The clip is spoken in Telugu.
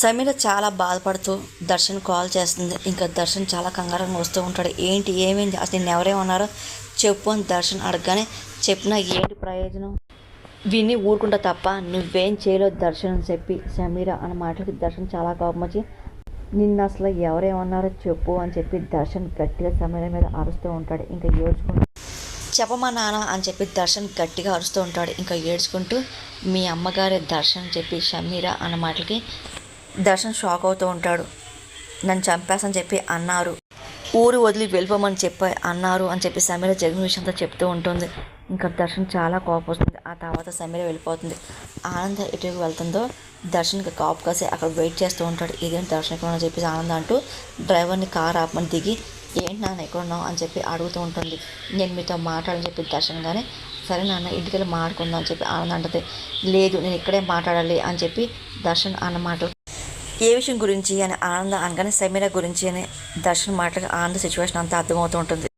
సమీర చాలా బాధపడుతూ దర్శన్ కాల్ చేస్తుంది. ఇంకా దర్శన్ చాలా కంగారంగా వస్తూ ఉంటాడు. ఏంటి ఏమైంది? అసలు నేను ఎవరేమన్నారో చెప్పు అని దర్శన్ అడగగానే చెప్పినా ఏంటి ప్రయోజనం? విని ఊరుకుంటా తప్ప నువ్వేం చేయలేవు దర్శన్ అని చెప్పి సమీర అన్న మాటలకి దర్శన్ చాలా కోపం వచ్చి నిన్న అసలు ఎవరేమన్నారో చెప్పు అని చెప్పి దర్శన్ గట్టిగా సమీర మీద అరుస్తూ ఉంటాడు. ఇంకా ఏడ్చుకుంటూ చెప్పమా నాన్న అని చెప్పి దర్శన్ గట్టిగా అరుస్తూ ఉంటాడు. ఇంకా ఏడ్చుకుంటూ మీ అమ్మగారి దర్శన్ చెప్పి షమీర అన్న మాటలకి దర్శన్ షాక్ అవుతూ ఉంటాడు. నన్ను చంపేసని చెప్పి అన్నారు. ఊరు వదిలి వెళ్ళిపోమని చెప్పి అన్నారు అని చెప్పి సమీర జగన్ విషయంతో చెప్తూ ఉంటుంది. ఇంకా దర్శన్ చాలా కోపం వస్తుంది. ఆ తర్వాత సమీర వెళ్ళిపోతుంది. ఆనంద ఎటుకు వెళ్తుందో దర్శన్కి కాపు కాసి అక్కడ వెయిట్ చేస్తూ ఉంటాడు. ఇదేం దర్శన్ ఎక్కడ అని చెప్పి ఆనంద అంటూ డ్రైవర్ని కార్ ఆపమని దిగి ఏంటి నాన్న ఎక్కడ ఉన్నావు? అని చెప్పి అడుగుతూ ఉంటుంది. నేను మీతో మాట్లాడని చెప్పి దర్శన్ కానీ సరే నాన్న ఇంటికి వెళ్ళి మాట్లాడుకుందాం అని చెప్పి ఆనంద అంటది. లేదు నేను ఇక్కడే మాట్లాడాలి అని చెప్పి దర్శన్ అన్న మాటలు ఏ విషయం గురించి అని ఆనంద అనగానే సమీర గురించి అని దర్శన్ మాటలకు ఆనంద సిచ్యువేషన్ అంతా అర్థమవుతూ ఉంటుంది.